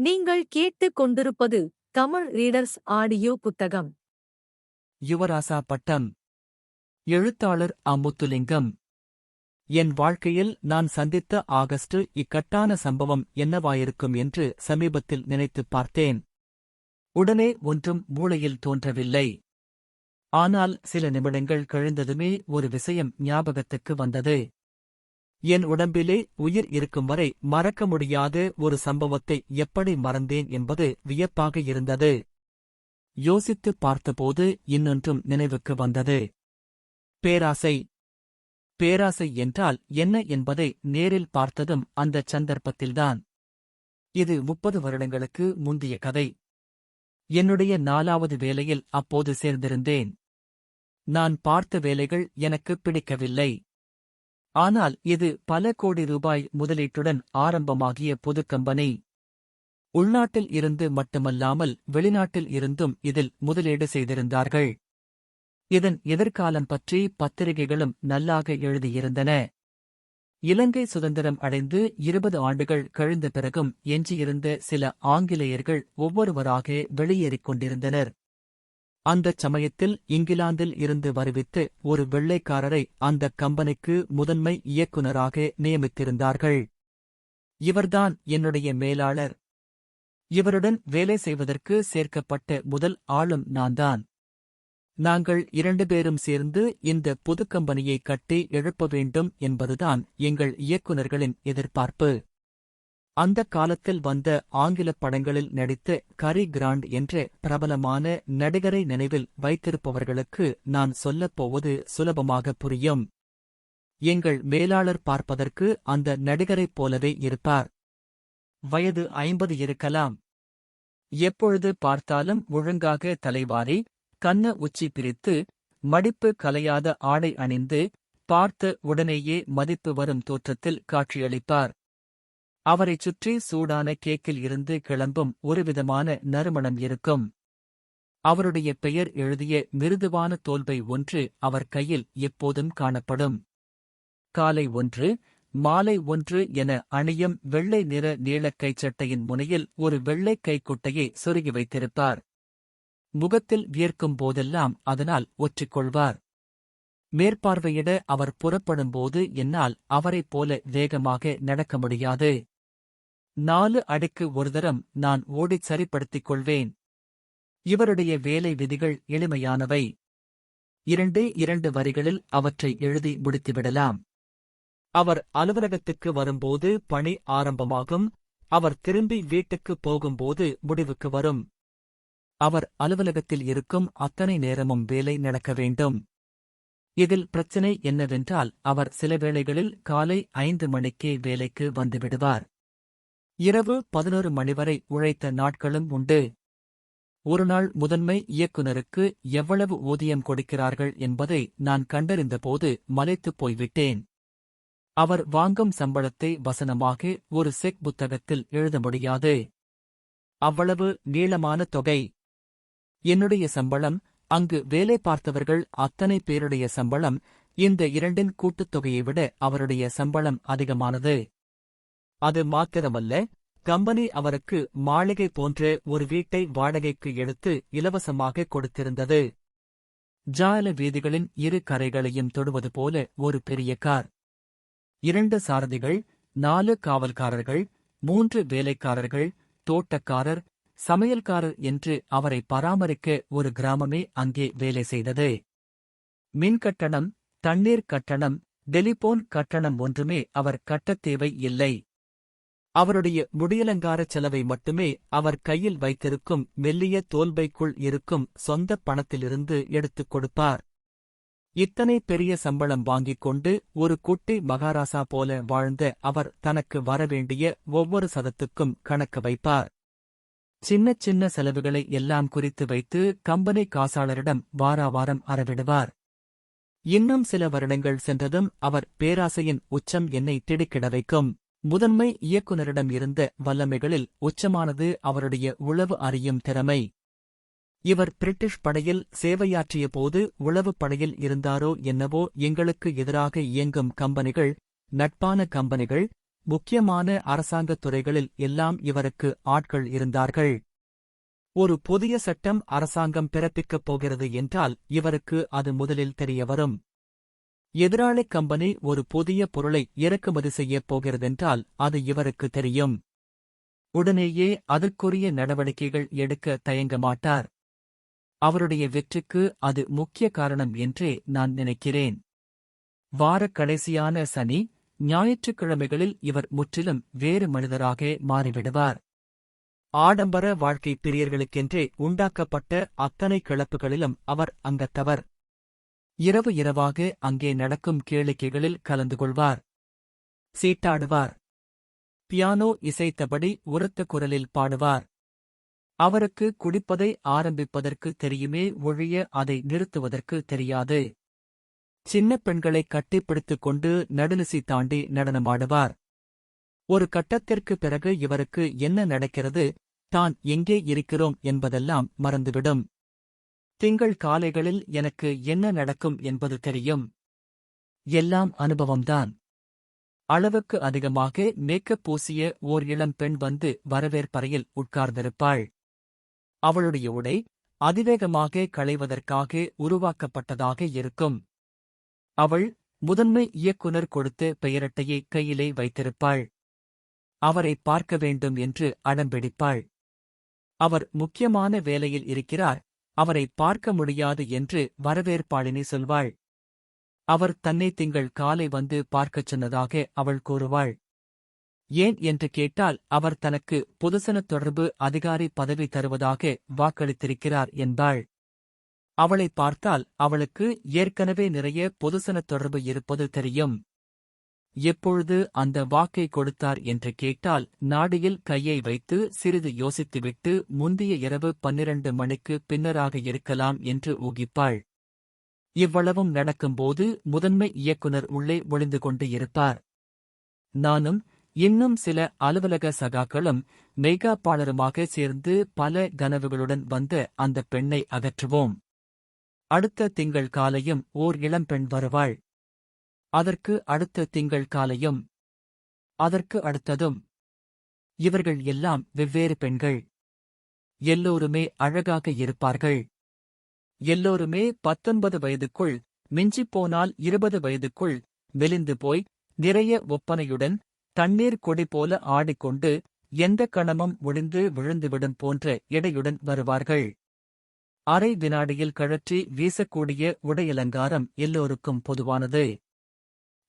நீங்கள் கேட்டுக் கொண்டிருப்பது தமிழ் ரீடர்ஸ் ஆடியோ புத்தகம். யுவராசா பட்டம். எழுத்தாளர் அமுத்துலிங்கம். என் வாழ்க்கையில் நான் சந்தித்த ஆகஸ்ட் இக்கட்டான சம்பவம் என்னவாயிருக்கும் என்று சமீபத்தில் நினைத்துப் பார்த்தேன். உடனே ஒன்றும் மூளையில் தோன்றவில்லை. ஆனால் சில நிமிடங்கள் கழிந்ததுமே ஒரு விஷயம் ஞாபகத்துக்கு வந்தது. என் உடம்பிலே உயிர் இருக்கும் வரை மறக்க முடியாத ஒரு சம்பவத்தை எப்படி மறந்தேன் என்பது வியப்பாக இருந்தது. யோசித்துப் பார்த்தபோது இன்னொன்றும் நினைவுக்கு வந்தது. பேராசை. பேராசை என்றால் என்ன என்பதை நேரில் பார்த்ததும் அந்தச் சந்தர்ப்பத்தில்தான். இது முப்பது வருடங்களுக்கு முந்திய கதை. என்னுடைய நாலாவது வேலையில் அப்போது சேர்ந்திருந்தேன். நான் பார்த்த வேலைகள் எனக்கு பிடிக்கவில்லை. ஆனால் இது பல கோடி ரூபாய் முதலீட்டுடன் ஆரம்பமாகிய பொது கம்பெனி. உள்நாட்டில் இருந்து மட்டுமல்லாமல் வெளிநாட்டில் இருந்தும் இதில் முதலீடு செய்திருந்தார்கள். இதன் எதிர்காலம் பற்றி பத்திரிகைகளும் நல்லாக எழுதியிருந்தன. இலங்கை சுதந்திரம் அடைந்து இருபது ஆண்டுகள் கழிந்த பிறகும் எஞ்சியிருந்த சில ஆங்கிலேயர்கள் ஒவ்வொருவராக வெளியேறிக் கொண்டிருந்தனர். அந்தச் சமயத்தில் இங்கிலாந்தில் இருந்து வருவித்து ஒரு வெள்ளைக்காரரை அந்த கம்பெனிக்கு முதன்மை இயக்குநராக நியமித்திருந்தார்கள். இவர்தான் என்னுடைய மேலாளர். இவருடன் வேலை செய்வதற்கு சேர்க்கப்பட்ட முதல் ஆளும் நான்தான். நாங்கள் இரண்டு பேரும் சேர்ந்து இந்த புது கம்பெனியை கட்டி எழுப்ப வேண்டும் என்பதுதான் எங்கள் இயக்குநர்களின் எதிர்பார்ப்பு. அந்த காலத்தில் வந்த ஆங்கிலப் படங்களில் நடித்த கரி கிராண்ட் என்ற பிரபலமான நடிகரை நினைவில் வைத்திருப்பவர்களுக்கு நான் சொல்லப் போவது சுலபமாக புரியும். எங்கள் மேலாளர் பார்ப்பதற்கு அந்த நடிகரைப் போலவே இருப்பார். வயது ஐம்பது இருக்கலாம். எப்பொழுது பார்த்தாலும் ஒழுங்காக தலைவாரி கண்ண உச்சி பிரித்து மடிப்பு கலையாத ஆடை அணிந்து பார்த்த உடனேயே மதிப்பு வரும் தோற்றத்தில் காட்சியளிப்பார். அவரைச் சுற்றி சூடான கேக்கில் இருந்து கிளம்பும் ஒருவிதமான நறுமணம் இருக்கும். அவருடைய பெயர் எழுதிய மிருதுவான தோல்பை ஒன்று அவர் கையில் எப்போதும் காணப்படும். காலை ஒன்று மாலை ஒன்று என அணியும் வெள்ளை நிற நீளக் கைச்சட்டையின் முனையில் ஒரு வெள்ளை கைக்குட்டையை சொருகி வைத்திருப்பார். முகத்தில் வியர்க்கும் போதெல்லாம் அதனால் ஒற்றிக்கொள்வார். மேற்பார்வையிட அவர் புறப்படும்போது என்னால் அவரைப் போல வேகமாக நடக்க முடியாது. நாலு அடிக்கு ஒரு தரம் நான் ஓடிச் சரிப்படுத்திக் கொள்வேன். இவருடைய வேலை விதிகள் எளிமையானவை. இரண்டே இரண்டு வரிகளில் அவற்றை எழுதி முடித்துவிடலாம். அவர் அலுவலகத்துக்கு வரும்போது பணி ஆரம்பமாகும். அவர் திரும்பி வீட்டுக்குப் போகும்போது முடிவுக்கு வரும். அவர் அலுவலகத்தில் இருக்கும் அத்தனை நேரமும் வேலை நடக்க வேண்டும். இதில் பிரச்சினை என்னவென்றால் அவர் சில வேளைகளில் காலை ஐந்து மணிக்கே வேலைக்கு வந்துவிடுவார். இரவு பதினொரு மணி வரை உழைத்த நாட்களும் உண்டு. ஒருநாள் முதன்மை இயக்குனருக்கு எவ்வளவு ஊதியம் கொடுக்கிறார்கள் என்பதை நான் கண்டறிந்தபோது மலைத்துப் போய்விட்டேன். அவர் வாங்கும் சம்பளத்தை வசனமாக ஒரு செக் புத்தகத்தில் எழுத முடியாது. அவ்வளவு நீளமான தொகை. என்னுடைய சம்பளம் அங்கு வேலை பார்த்தவர்கள் அத்தனை பேருடைய சம்பளம் இந்த இரண்டின் கூட்டுத்தொகையை விட அவருடைய சம்பளம் அதிகமானது. அது மாத்திரமல்ல கம்பெனி அவருக்கு மாளிகை போன்ற ஒரு வீட்டை வாடகைக்கு எடுத்து இலவசமாக கொடுத்திருந்தது. ஜால வீதிகளின் இரு கரைகளையும் தொடுவது போல ஒரு பெரிய கார். இரண்டு சாரதிகள் நாலு காவல்காரர்கள் மூன்று வேலைக்காரர்கள் தோட்டக்காரர் சமையல்காரர் என்று அவரை பராமரிக்க ஒரு கிராமமே அங்கே வேலை செய்தது. மின் கட்டணம் தண்ணீர் கட்டணம் டெலிபோன் கட்டணம் ஒன்றுமே அவர் கட்டத் தேவை இல்லை. அவருடைய முடியலங்காரச் செலவை மட்டுமே அவர் கையில் வைத்திருக்கும் மெல்லிய தோல்பைக்குள் இருக்கும் சொந்த பணத்திலிருந்து எடுத்துக் கொடுப்பார். இத்தனை பெரிய சம்பளம் வாங்கிக் கொண்டு ஒரு குட்டி மகாராசா போல வாழ்ந்த அவர் தனக்கு வரவேண்டிய ஒவ்வொரு சதத்துக்கும் கணக்கு வைப்பார். சின்னச் சின்ன செலவுகளை எல்லாம் குறித்து வைத்து கம்பெனி காசாளரிடம் வாராவாரம் அறவிடுவார். இன்னும் சில வருடங்கள் சென்றதும் அவர் பேராசையின் உச்சம் என்னை திடுக்கிட வைக்கும். முதன்மை இயக்குனரிடம் இருந்த வல்லமைகளில் உச்சமானது அவருடைய உளவு அறியும் திறமை. இவர் பிரிட்டிஷ் படையில் சேவையாற்றிய போது உளவுப் படையில் இருந்தாரோ என்னவோ எங்களுக்கு எதிராக இயங்கும் கம்பெனிகள் நட்பான கம்பெனிகள் முக்கியமான அரசாங்கத் துறைகளில் எல்லாம் இவருக்கு ஆட்கள் இருந்தார்கள். ஒரு புதிய சட்டம் அரசாங்கம் பிறப்பிக்கப் போகிறது என்றால் இவருக்கு அது முதலில் தெரியவரும் எதிராளி கம்பெனி ஒரு புதிய பொருளை இறக்குமதி செய்யப் போகிறதென்றால் அது இவருக்கு தெரியும். உடனேயே அதற்குரிய நடவடிக்கைகள் எடுக்க தயங்க மாட்டார். அவருடைய வெற்றிக்கு அது முக்கிய காரணம் என்றே நான் நினைக்கிறேன். வாரக் கடைசியான சனி ஞாயிற்றுக்கிழமைகளில் இவர் முற்றிலும் வேறு மனிதராக மாறிவிடுவார். ஆடம்பர வாழ்க்கை பிரியர்களுக்கென்றே உண்டாக்கப்பட்ட அத்தனை கிளப்புகளிலும் அவர் அங்கத்தவர். இரவு இரவாக அங்கே நடக்கும் கேளிக்கைகளில் கலந்து கொள்வார். சீட்டாடுவார். பியானோ இசைத்தபடி உரத்த குரலில் பாடுவார். அவருக்கு குடிப்பதை ஆரம்பிப்பதற்கு தெரியுமே ஒழிய அதை நிறுத்துவதற்கு தெரியாது. சின்ன பெண்களை கட்டிப்பிடித்துக் கொண்டு நடுநிசி தாண்டி நடனமாடுவார். ஒரு கட்டத்திற்கு பிறகு இவருக்கு என்ன நடக்கிறது? தான் எங்கே இருக்கிறோம் என்பதெல்லாம் மறந்துவிடும். திங்கள் காலைகளில் எனக்கு என்ன நடக்கும் என்பது தெரியும். எல்லாம் அனுபவம்தான். அளவுக்கு அதிகமாக மேக்கப் பூசிய ஓர் இளம் பெண் வந்து வரவேற்பறையில் உட்கார்ந்திருப்பாள். அவளுடைய உடை அதிவேகமாக களைவதற்காக உருவாக்கப்பட்டதாக இருக்கும். அவள் முதன்மை இயக்குனர் கொடுத்த பெயரட்டையை கையிலே வைத்திருப்பாள். அவரை பார்க்க வேண்டும் என்று அடம்பிடிப்பாள் அவர் முக்கியமான வேலையில் இருக்கிறார். அவரை பார்க்க முடியாது என்று வரவேற்பாளினி சொல்வாள். அவர் தன்னை திங்கள் காலை வந்து பார்க்கச் சொன்னதாக அவள் கூறுவாள். ஏன் என்று கேட்டால் அவர் தனக்கு பொதுசன தொடர்பு அதிகாரி பதவி தருவதாக வாக்களித்திருக்கிறார் என்பாள். அவளை பார்த்தால் அவளுக்கு ஏற்கனவே நிறைய பொதுசன தொடர்பு இருப்பது தெரியும். எப்பொழுது அந்த வாக்கை கொடுத்தார் என்று கேட்டால் நாடியில் கையை வைத்து சிறிது யோசித்துவிட்டு முந்தைய இரவு பன்னிரண்டு மணிக்கு பின்னராக இருக்கலாம் என்று ஊகிப்பாள். இவ்வளவும் நடக்கும்போது முதன்மை இயக்குனர் உள்ளே ஒளிந்து கொண்டு இருப்பார். நானும் இன்னும் சில அலுவலக சகாக்களும் மெய்காப்பாளருமாக சேர்ந்து பல கனவுகளுடன் வந்த அந்த பெண்ணை அகற்றுவோம். அடுத்த திங்கள் காலையும் ஓர் இளம்பெண் வருவாள். அதற்கு அடுத்த திங்கள் காலையும் அதற்கு அடுத்ததும். இவர்கள் எல்லாம் வெவ்வேறு பெண்கள். எல்லோருமே அழகாக இருப்பார்கள். எல்லோருமே பத்தொன்பது வயதுக்குள் மிஞ்சிப்போனால் இருபது வயதுக்குள் மெலிந்து போய் நிறைய ஒப்பனையுடன் தண்ணீர் கொடி போல ஆடிக்கொண்டு எந்த கணமும் ஒளிந்து விழுந்துவிடும் போன்ற எடையுடன் வருவார்கள். அரை வினாடியில் கழற்றி வீசக்கூடிய உடையலங்காரம் எல்லோருக்கும் பொதுவானது.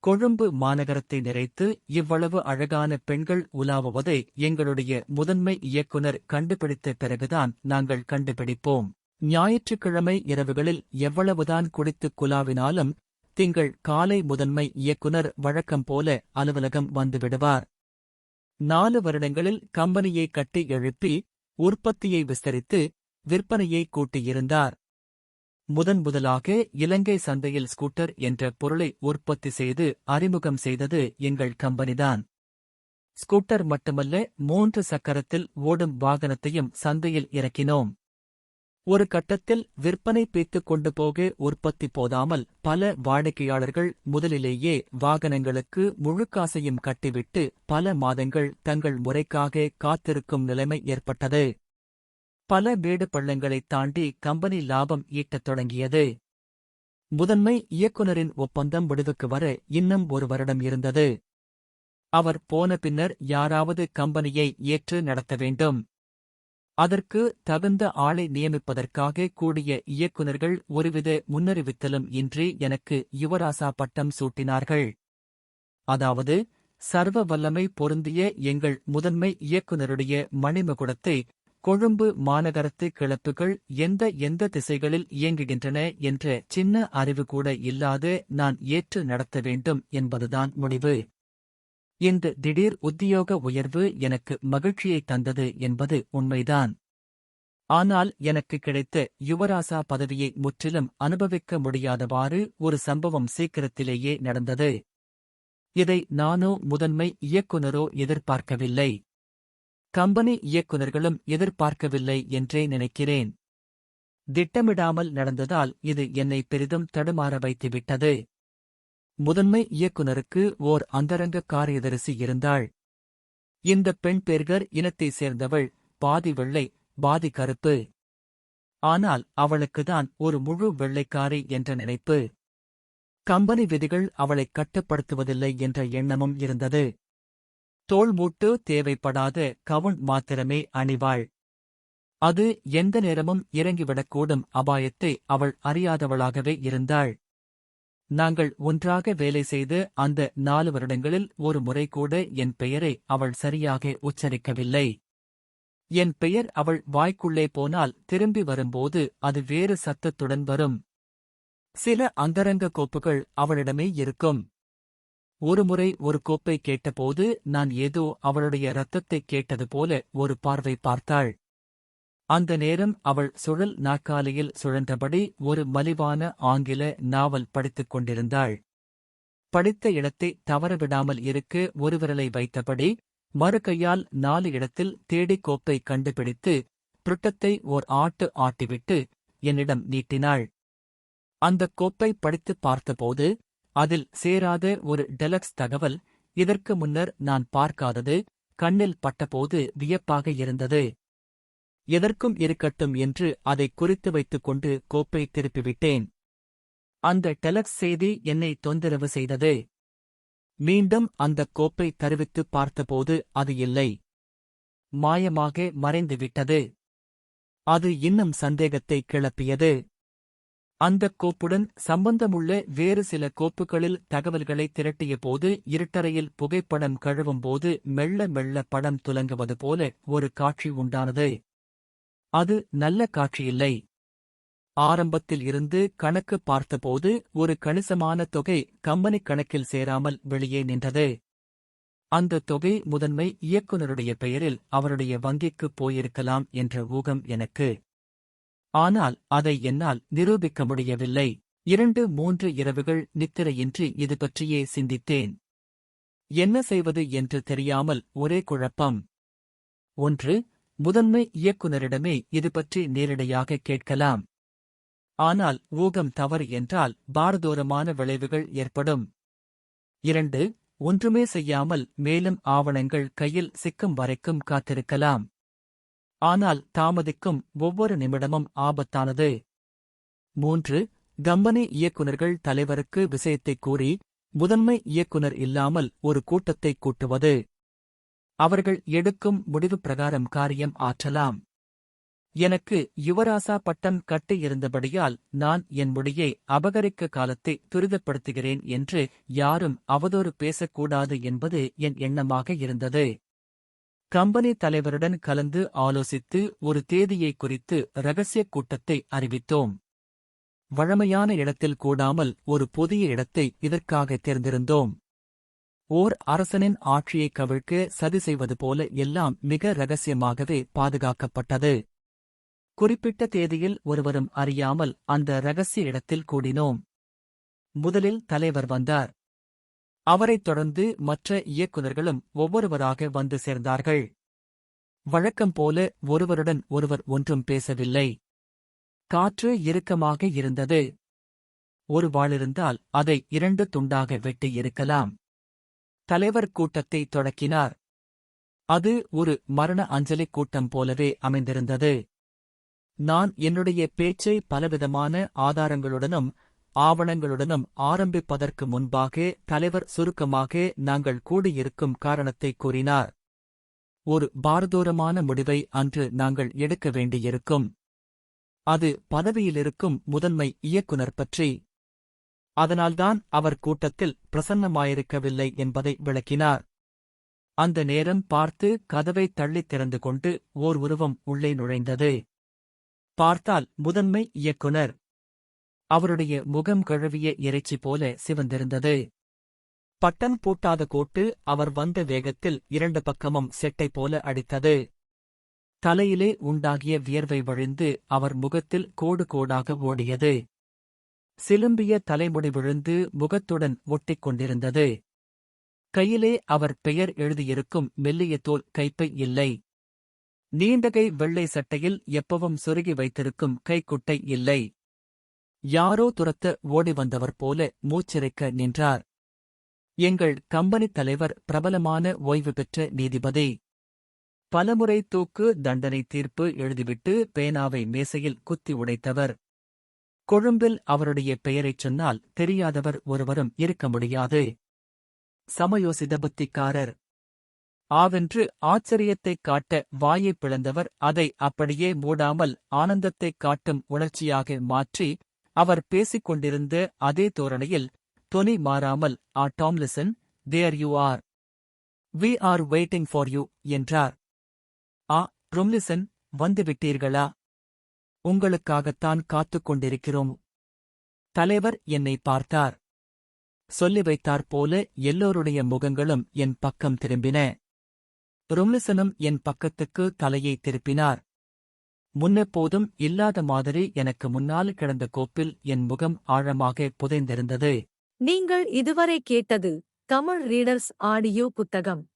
கொழும்பு மாநகரத்தை நிறைத்து இவ்வளவு அழகான பெண்கள் உலாவுவதை எங்களுடைய முதன்மை இயக்குனர் கண்டுபிடித்த பிறகுதான் நாங்கள் கண்டுபிடிப்போம். ஞாயிற்றுக்கிழமை இரவுகளில் எவ்வளவுதான் குடித்துக் குலாவினாலும் திங்கள் காலை முதன்மை இயக்குனர் வழக்கம் போல அலுவலகம் வந்துவிடுவார். நாலு வருடங்களில் கம்பெனியை கட்டி எழுப்பி உற்பத்தியை விஸ்தரித்து விற்பனையை கூட்டியிருந்தார். முதன் முதலாக இலங்கை சந்தையில் ஸ்கூட்டர் என்ற பொருளை உற்பத்தி செய்து அறிமுகம் செய்தது எங்கள் கம்பெனிதான். ஸ்கூட்டர் மட்டுமல்ல மூன்று சக்கரத்தில் ஓடும் வாகனத்தையும் சந்தையில் இறக்கினோம். ஒரு கட்டத்தில் விற்பனை பேத்துக் கொண்டு போக உற்பத்தி போதாமல் பல வாடிக்கையாளர்கள் முதலிலேயே வாகனங்களுக்கு முழுக்காசையும் கட்டிவிட்டு பல மாதங்கள் தங்கள் முறைக்காக காத்திருக்கும் நிலைமை ஏற்பட்டது. பல மேடு பள்ளங்களைத் தாண்டி கம்பெனி லாபம் ஈட்டத் தொடங்கியது. முதன்மை இயக்குனரின் ஒப்பந்தம் முடிவுக்கு வர இன்னும் ஒரு வருடம் இருந்தது. அவர் போன பின்னர் யாராவது கம்பெனியை ஏற்று நடத்த வேண்டும். அதற்கு தகுந்த ஆளை நியமிப்பதற்காக கூடிய இயக்குநர்கள் ஒருவித முன்னறிவித்தலும் இன்றி எனக்கு யுவராசா பட்டம் சூட்டினார்கள். அதாவது சர்வ வல்லமை பொருந்திய எங்கள் முதன்மை இயக்குனருடைய மணிமகுடத்தை கொழும்பு மாநகரத்து கிளப்புகள் எந்த எந்த திசைகளில் இயங்குகின்றன என்ற சின்ன அறிவு கூட இல்லாது நான் ஏற்று நடத்த வேண்டும் என்பதுதான் முடிவு. இந்த திடீர் உத்தியோக உயர்வு எனக்கு மகிழ்ச்சியை தந்தது என்பது உண்மைதான். ஆனால் எனக்கு கிடைத்த யுவராசா பதவியை முற்றிலும் அனுபவிக்க முடியாதவாறு ஒரு சம்பவம் சீக்கிரத்திலேயே நடந்தது. இதை நானோ முதன்மை இயக்குனரோ எதிர்பார்க்கவில்லை. கம்பெனி இயக்குநர்களும் எதிர்பார்க்கவில்லை என்றே நினைக்கிறேன். திட்டமிடாமல் நடந்ததால் இது என்னை பெரிதும் தடுமாற வைத்துவிட்டது. முதன்மை இயக்குனருக்கு ஓர் அந்தரங்க காரியதரிசி இருந்தாள். இந்த பெண் பெர்கர் இனத்தைச் சேர்ந்தவள் பாதி வெள்ளை பாதி கருப்பு. ஆனால் அவளுக்குதான் ஒரு முழு வெள்ளைக்காரி என்ற நினைப்பு. கம்பெனி விதிகள் அவளை கட்டுப்படுத்துவதில்லை என்ற எண்ணமும் இருந்தது. தோள்மூட்டு தேவைப்படாத கவுன் மாத்திரமே அணிவாள். அது எந்த நேரமும் இறங்கிவிடக்கூடும் அபாயத்தை அவள் அறியாதவளாகவே இருந்தாள். நாங்கள் ஒன்றாக வேலை செய்து அந்த நாலு வருடங்களில் ஒரு முறை கூட என் பெயரை அவள் சரியாக உச்சரிக்கவில்லை. என் பெயர் அவள் வாய்க்குள்ளே போனால் திரும்பி வரும்போது அது வேறு சத்தத்துடன் வரும். சில அந்தரங்க கோப்புகள் அவளிடமே இருக்கும். ஒருமுறை ஒரு கோப்பை கேட்டபோது நான் ஏதோ அவளுடைய ரத்தத்தைக் கேட்டது போல ஒரு பார்வை பார்த்தாள். அந்த நேரம் அவள் சுழல் நாற்காலியில் சுழன்றபடி ஒரு மலிவான ஆங்கில நாவல் படித்துக் கொண்டிருந்தாள். படித்த இடத்தை தவறவிடாமல் இருக்க ஒரு விரலை வைத்தபடி மறுகையால் நாலு இடத்தில் தேடி கோப்பை கண்டுபிடித்து புருட்டத்தை ஓர் ஆட்டு ஆட்டிவிட்டு என்னிடம் நீட்டினாள். அந்தக் கோப்பை படித்துப் பார்த்தபோது அதில் சேராத ஒரு டெலக்ஸ் தகவல் இதற்கு முன்னர் நான் பார்க்காதது கண்ணில் பட்டபோது வியப்பாக இருந்தது. எதற்கும் இருக்கட்டும் என்று அதை குறித்து வைத்துக் கொண்டு கோப்பை திருப்பிவிட்டேன். அந்த டெலக்ஸ் செய்தி என்னை தொந்தரவு செய்தது. மீண்டும் அந்தக் கோப்பை தருவித்துப் பார்த்தபோது அது இல்லை. மாயமாக மறைந்துவிட்டது. அது இன்னும் சந்தேகத்தை கிளப்பியது. அந்தக் கோப்புடன் சம்பந்தமுள்ள வேறு சில கோப்புகளில் தகவல்களை திரட்டிய போது இருட்டறையில் புகைப்படம் கழுவும் போது மெல்ல மெல்ல படம் துலங்குவது போல ஒரு காட்சி உண்டானது. அது நல்ல காட்சியில்லை ஆரம்பத்தில் இருந்து கணக்கு பார்த்தபோது ஒரு கணிசமான தொகை கம்பெனி கணக்கில் சேராமல் வெளியே நின்றது. அந்த தொகை முதன்மை இயக்குனருடைய பெயரில் அவருடைய வங்கிக்குப் போயிருக்கலாம் என்ற ஊகம் எனக்கு. ஆனால் அதை என்னால் நிரூபிக்க முடியவில்லை. இரண்டு மூன்று இரவுகள் நித்திரையின்றி இது பற்றியே சிந்தித்தேன். என்ன செய்வது என்று தெரியாமல் ஒரே குழப்பம். ஒன்று முதன்மை இயக்குனரிடமே இது பற்றி நேரடியாக கேட்கலாம். ஆனால் ஊகம் தவறு என்றால் பாரதூரமான விளைவுகள் ஏற்படும். இரண்டு ஒன்றுமே செய்யாமல் மேலும் ஆவணங்கள் கையில் சிக்கும் வரைக்கும் காத்திருக்கலாம். ஆனால் தாமதிக்கும் ஒவ்வொரு நிமிடமும் ஆபத்தானது. மூன்று கம்பெனி இயக்குநர்கள் தலைவருக்கு விஷயத்தைக் கூறி முதன்மை இயக்குனர் இல்லாமல் ஒரு கூட்டத்தை கூட்டுவது. அவர்கள் எடுக்கும் முடிவு பிரகாரம் காரியம் ஆற்றலாம். எனக்கு யுவராசா பட்டம் கட்டி இருந்தபடியால் நான் என் முடியை அபகரிக்க காலத்தை துரிதப்படுத்துகிறேன் என்று யாரும் அவதூறு பேசக்கூடாது என்பது என் எண்ணமாக இருந்தது. கம்பெனி தலைவருடன் கலந்து ஆலோசித்து ஒரு தேதியை குறித்து ரகசிய கூட்டத்தை அறிவித்தோம். வழமையான இடத்தில் கூடாமல் ஒரு புதிய இடத்தை இதற்காக தேர்ந்திருந்தோம் ஓர் அரசனின் ஆட்சியை கவிழ்க்க சதி செய்வது போல எல்லாம் மிக ரகசியமாகவே பாதுகாக்கப்பட்டது. குறிப்பிட்ட தேதியில் ஒருவரும் அறியாமல் அந்த ரகசிய இடத்தில் கூடினோம். முதலில் தலைவர் வந்தார். அவரைத் தொடர்ந்து மற்ற இயக்குநர்களும் ஒவ்வொருவராக வந்து சேர்ந்தார்கள். வழக்கம் போல ஒருவருடன் ஒருவர் ஒன்றும் பேசவில்லை. காற்று இறுக்கமாக இருந்தது. ஒரு வாளிருந்தால் அதை இரண்டு துண்டாக வெட்டி இருக்கலாம். தலைவர் கூட்டத்தை தொடக்கினார். அது ஒரு மரண அஞ்சலி கூட்டம் போலவே அமைந்திருந்தது. நான் என்னுடைய பேச்சை பலவிதமான ஆதாரங்களுடனும் ஆவணங்களுடனும் ஆரம்பிப்பதற்கு முன்பாக தலைவர் சுருக்கமாக நாங்கள் கூடியிருக்கும் காரணத்தை கூறினார். ஒரு பாரதூரமான முடிவை அன்று நாங்கள் எடுக்க வேண்டியிருக்கும். அது பதவியிலிருக்கும் முதன்மை இயக்குனர் பற்றி. அதனால்தான் அவர் கூட்டத்தில் பிரசன்னமாயிருக்கவில்லை என்பதை விளக்கினார். அந்த நேரம் பார்த்து கதவை தள்ளித் திறந்து கொண்டு ஓர் உருவம் உள்ளே நுழைந்தது. பார்த்தால் முதன்மை இயக்குனர் அவருடைய முகம் கழுவிய இறைச்சி போல சிவந்திருந்தது. பட்டன் பூட்டாத கோட்டு அவர் வந்த வேகத்தில் இரண்டு பக்கமும் செட்டை போல அடித்தது. தலையிலே உண்டாகிய வியர்வை வழிந்து அவர் முகத்தில் கோடு கோடாக ஓடியது. சிலும்பிய தலைமுடி விழுந்து முகத்துடன் ஒட்டிக் கொண்டிருந்தது. கையிலே அவர் பெயர் எழுதியிருக்கும் மெல்லிய தோல் கைப்பை இல்லை. நீண்டகை வெள்ளை சட்டையில் எப்பவும் சொருகி வைத்திருக்கும் கைக்குட்டை இல்லை. யாரோ துரத்த ஓடி வந்தவர் போல மூச்சிறைக்க நின்றார். எங்கள் கம்பெனி தலைவர் பிரபலமான ஓய்வு பெற்ற நீதிபதி. பலமுறை தூக்கு தண்டனை தீர்ப்பு எழுதிவிட்டு பேனாவை மேசையில் குத்தி உடைத்தவர். கொழும்பில் அவருடைய பெயரைச் சொன்னால் தெரியாதவர் ஒருவரும் இருக்க முடியாது. சமயோசித புத்திக்காரர் ஆவென்று ஆச்சரியத்தைக் காட்ட வாயைப் பிளந்தவர் அதை அப்படியே மூடாமல் ஆனந்தத்தைக் காட்டும் உணர்ச்சியாக மாற்றி அவர் பேசிக் கொண்டிருந்த அதே தோரணையில் தொனி மாறாமல் ஆ Tomlinson there you are. We are waiting for you என்றார். ஆ ரும்லிசன் வந்துவிட்டீர்களா உங்களுக்காகத்தான் காத்துக் கொண்டிருக்கிறோம். தலைவர் என்னை பார்த்தார். சொல்லி வைத்தார் போல எல்லோருடைய முகங்களும் என் பக்கம் திரும்பின. ரும்லிசனும் என் பக்கத்துக்கு தலையை திருப்பினார். முன்னெப்போதும் இல்லாத மாதிரி எனக்கு முன்னால் கிடந்த கோப்பில் என் முகம் ஆழமாக புதைந்திருந்தது. நீங்கள் இதுவரை கேட்டது தமிழ் ரீடர்ஸ் ஆடியோ புத்தகம்.